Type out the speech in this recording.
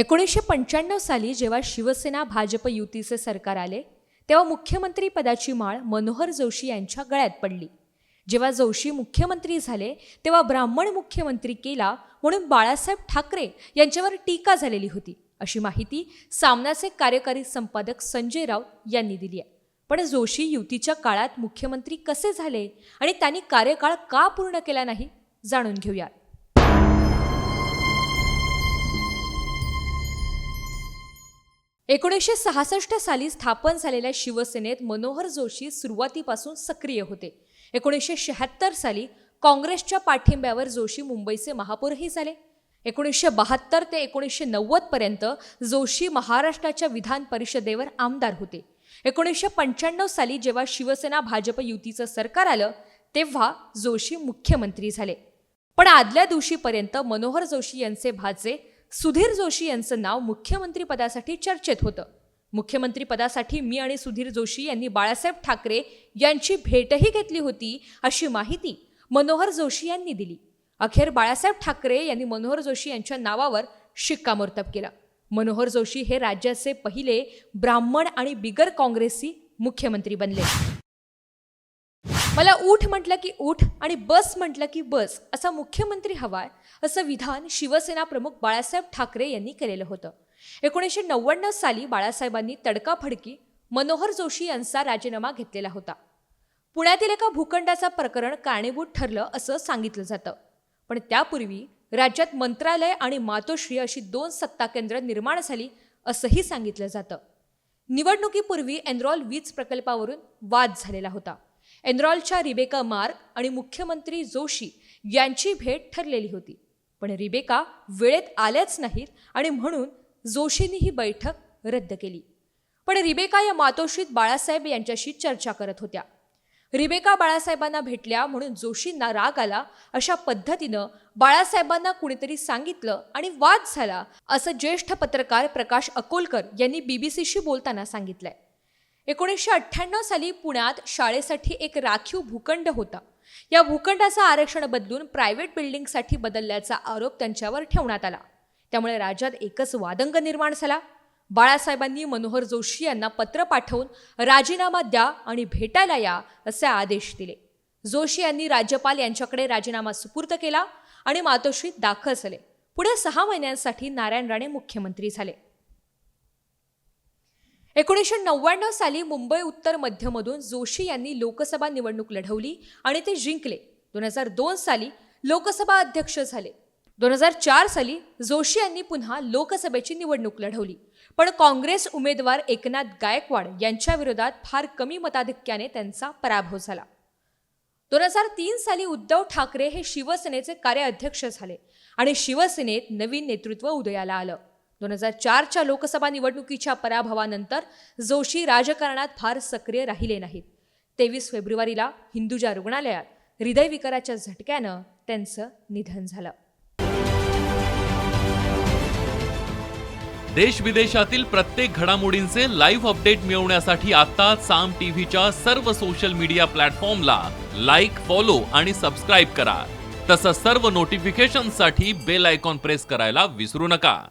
एकोणीसशे पंच्याण्णव साली जेव्हा शिवसेना भाजप युतीचे सरकार आले तेव्हा मुख्यमंत्री पदाची माळ मनोहर जोशी यांच्या गळ्यात पडली. जेव्हा जोशी मुख्यमंत्री झाले तेव्हा ब्राह्मण मुख्यमंत्री केला म्हणून बाळासाहेब ठाकरे यांच्यावर टीका झालेली होती अशी माहिती सामनाचे कार्यकारी संपादक संजय राऊत यांनी दिली आहे. पण जोशी युतीच्या काळात मुख्यमंत्री कसे झाले आणि त्यांनी कार्यकाळ का पूर्ण केला नाही जाणून घेऊया एकोणीसशे सहासष्ट साली स्थापन झालेल्या शिवसेनेत मनोहर जोशी सुरुवातीपासून सक्रिय होते. एकोणीसशे शहात्तर साली काँग्रेसच्या पाठिंब्यावर जोशी मुंबईचे महापौरही झाले. एकोणीसशे बहात्तर ते एकोणीसशे नव्वदपर्यंत जोशी महाराष्ट्राच्या विधान परिषदेवर आमदार होते. एकोणीसशे पंच्याण्णव साली जेव्हा शिवसेना भाजप युतीचं सरकार आलं तेव्हा जोशी मुख्यमंत्री झाले. पण आदल्या दिवशीपर्यंत मनोहर जोशी यांचे भाचे सुधीर जोशी यांचं नाव मुख्यमंत्री पदासाठी चर्चेत होतं. मुख्यमंत्री पदासाठी मी आणि सुधीर जोशी यांनी बाळासाहेब ठाकरे यांची भेटही घेतली होती अशी माहिती मनोहर जोशी यांनी दिली. अखेर बाळासाहेब ठाकरे यांनी मनोहर जोशी यांच्या नावावर शिक्कामोर्तब केलं. मनोहर जोशी हे राज्याचे पहिले ब्राह्मण आणि बिगर काँग्रेसी मुख्यमंत्री बनले. मला ऊठ म्हटलं की ऊठ आणि बस म्हटलं की बस असा मुख्यमंत्री हवाय असं विधान शिवसेना प्रमुख बाळासाहेब ठाकरे यांनी केलेलं होतं. एकोणीसशे नव्याण्णव साली बाळासाहेबांनी तडकाफडकी मनोहर जोशी यांचा राजीनामा घेतलेला होता. पुण्यातील एका भूखंडाचा प्रकरण कारणीभूत ठरलं असं सांगितलं जातं. पण त्यापूर्वी राज्यात मंत्रालय आणि मातोश्री अशी दोन सत्ता केंद्र निर्माण झाली असंही सांगितलं जातं. निवडणुकीपूर्वी एनरॉल वीज प्रकल्पावरून वाद झालेला होता. एनरॉलच्या रिबेका मार्क आणि मुख्यमंत्री जोशी यांची भेट ठरलेली होती. पण रिबेका वेळेत आल्याच नाहीत आणि म्हणून जोशींनी ही बैठक रद्द केली. पण रिबेका या मातोश्रीत बाळासाहेब यांच्याशी चर्चा करत होत्या. रिबेका बाळासाहेबांना भेटल्या म्हणून जोशींना राग आला अशा पद्धतीनं बाळासाहेबांना कुणीतरी सांगितलं आणि वाद झाला असं ज्येष्ठ पत्रकार प्रकाश अकोलकर यांनी बीबीसीशी बोलताना सांगितलंय. एकोणीसशे अठ्ठ्याण्णव साली पुण्यात शाळेसाठी एक राखीव भूखंड होता. या भूखंडाचं आरक्षण बदलून प्रायव्हेट बिल्डिंगसाठी बदलल्याचा आरोप त्यांच्यावर ठेवण्यात आला. त्यामुळे राज्यात एकच वादंग निर्माण झाला. बाळासाहेबांनी मनोहर जोशी यांना पत्र पाठवून राजीनामा द्या आणि भेटायला या असे आदेश दिले. जोशी यांनी राज्यपाल यांच्याकडे राजीनामा सुपूर्द केला आणि मातोश्रीत दाखल झाले. पुढे सहा महिन्यांसाठी नारायण राणे मुख्यमंत्री झाले. एकोणीसशे नव्याण्णव साली मुंबई उत्तर मध्यमधून जोशी यांनी लोकसभा निवडणूक लढवली आणि ते जिंकले. दोन हजार दोन साली लोकसभा अध्यक्ष झाले. दोन हजार चार साली जोशी यांनी पुन्हा लोकसभेची निवडणूक लढवली. पण काँग्रेस उमेदवार एकनाथ गायकवाड यांच्या विरोधात फार कमी मताधिक्याने त्यांचा पराभव झाला. दोन हजार तीन साली उद्धव ठाकरे हे शिवसेनेचे कार्याध्यक्ष झाले आणि शिवसेनेत नवीन नेतृत्व उदयाला आलं. दोन हजार चारच्या लोकसभा निवडणुकीच्या पराभवानंतर जोशी राजकारणात फार सक्रिय राहिले नाहीत. तेवीस फेब्रुवारीला हिंदुजा रुग्णालयात हृदयविकाराच्या झटक्यानं त्यांचं निधन झालं. देश विदेशातील प्रत्येक घडामोडींचे लाईव्ह अपडेट मिळवण्यासाठी आता साम टीव्हीच्या सर्व सोशल मीडिया प्लॅटफॉर्मला लाईक फॉलो आणि सबस्क्राईब करा. तसंच सर्व नोटिफिकेशनसाठी बेल आयकॉन प्रेस करायला विसरू नका.